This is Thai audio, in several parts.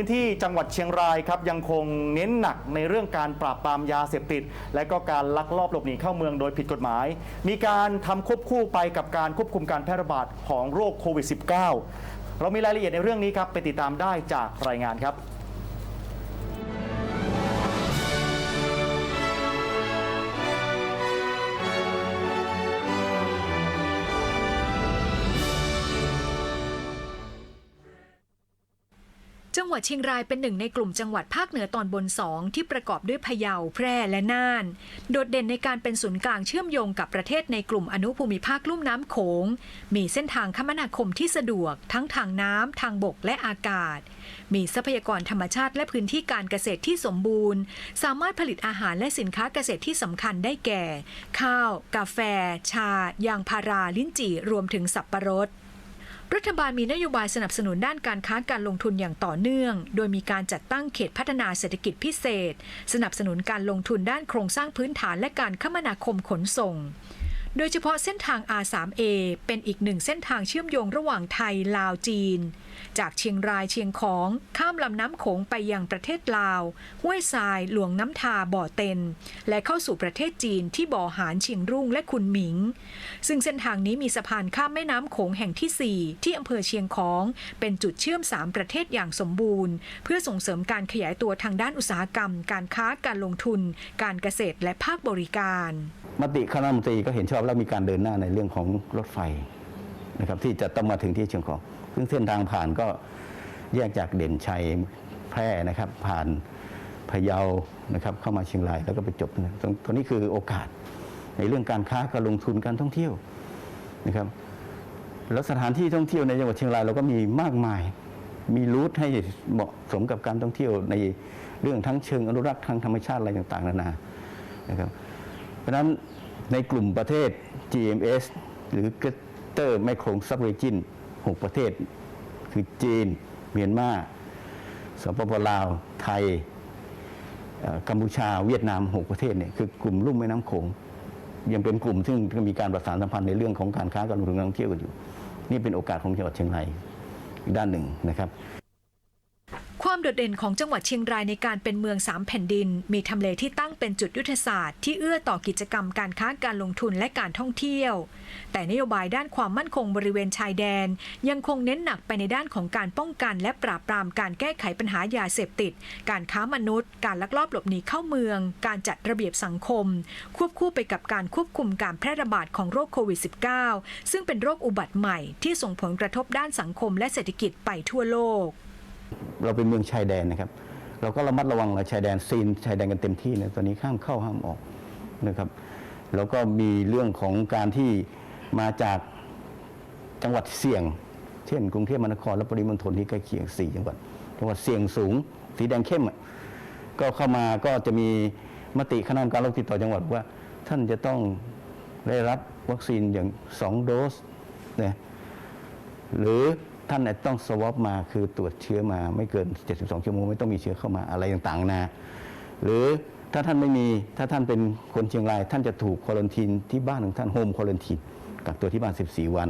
พื้นที่จังหวัดเชียงรายครับยังคงเน้นหนักในเรื่องการปราบปรามยาเสพติด และก็การลักลอบหลบหนีเข้าเมืองโดยผิดกฎหมาย มีการทำควบคู่ไปกับการควบคุมการแพร่ระบาดของโรคโควิด -19 เรามีรายละเอียดในเรื่องนี้ครับไปติดตามได้จากรายงานครับ จังหวัดเชียงรายเป็นหนึ่งในกลุ่มจังหวัดภาคเหนือตอนบนสองที่ประกอบด้วยพะเยาแพร่และน่าน โดดเด่นในการเป็นศูนย์กลางเชื่อมโยงกับประเทศในกลุ่มอนุภูมิภาคลุ่มน้ำโขง มีเส้นทางคมนาคมที่สะดวก ทั้งทางน้ำทางบกและอากาศ มีทรัพยากรธรรมชาติและพื้นที่การเกษตรที่สมบูรณ์ สามารถผลิตอาหารและสินค้าเกษตรที่สำคัญได้แก่ ข้าว กาแฟ ชา ยางพารา ลิ้นจี่รวมถึงสับปะรด รัฐบาลมีนโยบายสนับสนุนด้านการค้าการลงทุนอย่างต่อเนื่อง โดยมีการจัดตั้งเขตพัฒนาเศรษฐกิจพิเศษ สนับสนุนการลงทุนด้านโครงสร้างพื้นฐานและการคมนาคมขนส่ง โดยเฉพาะเส้นทาง R3A เป็นอีกหนึ่งเส้นทางเชื่อมโยงระหว่างไทยลาวจีน จากเชียงรายเชียงของ ข้ามลำน้ำโขงไปยังประเทศลาว ห้วยทราย หลวงน้ำทาบ่อเต็น และเข้าสู่ประเทศจีนที่บ่อหานเชียงรุ่งและคุนหมิง ซึ่งเส้นทางนี้มีสะพานข้ามแม่น้ำโขงแห่งที่ 4 ที่อำเภอเชียงของ เป็นจุดเชื่อม 3 ประเทศอย่างสมบูรณ์ เพื่อส่งเสริมการขยายตัวทางด้านอุตสาหกรรม การค้าการลงทุน การเกษตรและภาคบริการ มติคณะมนตรีก็เห็นชอบแล้วมีการเดินหน้าในเรื่องของรถไฟนะครับที่จะต้องมาถึงที่เชียงของซึ่งเส้นทางผ่านก็แยกจากเด่นชัยแพร่นะครับ ผ่านพะเยานะครับเข้ามาเชียงรายแล้วก็ไปจบนะตรงตรงนี้คือโอกาสในเรื่องการค้าการลงทุนการท่องเที่ยวนะครับแล้วสถานที่ท่องเที่ยวในจังหวัดเชียงรายเราก็มีมากมาย มีรูทให้เหมาะสมกับการท่องเที่ยวในเรื่องทั้งเชิงอนุรักษ์ทางธรรมชาติอะไรต่างๆนานานะครับ ราะนั้นในกลุ่มประเทศ GMS หรือ Greater Mekong Sub-region 6ประเทศ คือจีน เมียนมาสปปลาว ไทย กัมพูชา เวียดนาม 6 ประเทศเนี่ยคือกลุ่มลุ่มแม่น้ำโขงยังเป็นกลุ่มซึ่งมีการประสานสัมพันธ์ในเรื่องของการค้าการลงทุนการท่องเที่ยวกันอยู่ นี่เป็นโอกาสของจังหวัดเชียงรายอีกด้านหนึ่งนะครับ ความโดดเด่นของจังหวัดเชียงรายในการเป็นเมืองสามแผ่นดิน มีทำเลที่ตั้งเป็นจุดยุทธศาสตร์ที่เอื้อต่อกิจกรรมการค้าการลงทุนและการท่องเที่ยว แต่นโยบายด้านความมั่นคงบริเวณชายแดน ยังคงเน้นหนักไปในด้านของการป้องกัน และปราบปรามการแก้ไขปัญหายาเสพติด การค้ามนุษย์ การลักลอบหลบหนีเข้าเมือง การจัดระเบียบสังคม ควบคู่ไปกับการควบคุมการแพร่ระบาดของโรคโควิด -19 ซึ่งเป็นโรคอุบัติใหม่ที่ส่งผลกระทบด้านสังคมและเศรษฐกิจไปทั่วโลก เราเป็นเมืองชายแดนนะครับ เราก็ระมัดระวังชายแดนซีนชายแดนกันเต็มที่นะตอนนี้ห้ามเข้าห้ามออกนะครับแล้วก็มีเรื่องของการที่มาจากจังหวัดเสี่ยง เช่น กรุงเทพมหานครและปริมณฑลที่ใกล้เคียง4จังหวัดจังหวัดเสี่ยงสูง สีแดงเข้มก็เข้ามาก็จะมีมติคณะกรรมการโรคติดต่อจังหวัดว่า ท่านจะต้องได้รับวัคซีนอย่าง 2 โดสนะหรือ ท่านต้องสวอปมาคือตรวจเชื้อมาไม่เกิน 72 ชั่วโมงไม่ต้องมีเชื้อเข้ามาอะไรต่างๆนะหรือถ้าท่านไม่มีถ้าท่านเป็นคนเชียงราย ท่านจะถูกควอลันทีนที่บ้านของท่านโฮมควอลันทีนกักตัวที่บ้าน 14 วัน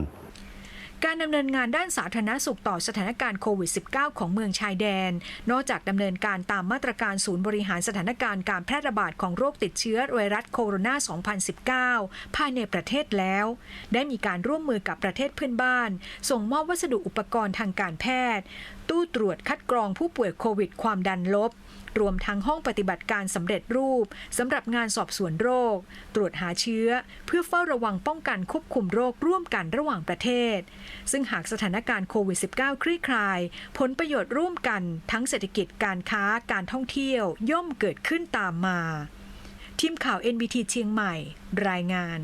การดำเนินงานด้านสาธารณสุขต่อสถานการณ์โควิด -19 ของเมืองชายแดน นอกจากดำเนินการตามมาตรการศูนย์บริหารสถานการณ์การแพร่ระบาดของโรคติดเชื้อไวรัสโคโรนา 2019 ภายในประเทศแล้ว ได้มีการร่วมมือกับประเทศเพื่อนบ้าน ส่งมอบวัสดุอุปกรณ์ทางการแพทย์ ตู้ตรวจคัดกรองผู้ป่วยโควิด ความดันลบรวมทั้งห้องปฏิบัติการสำเร็จรูปสำหรับงานสอบสวนโรค ตรวจหาเชื้อ เพื่อเฝ้าระวังป้องกันควบคุมโรคร่วมกันระหว่างประเทศซึ่งหากสถานการณ์โควิด -19 คลี่คลาย ผลประโยชน์ร่วมกันทั้งเศรษฐกิจการค้าการท่องเที่ยวย่อมเกิดขึ้นตามมา ทีมข่าว NBT เชียงใหม่ รายงาน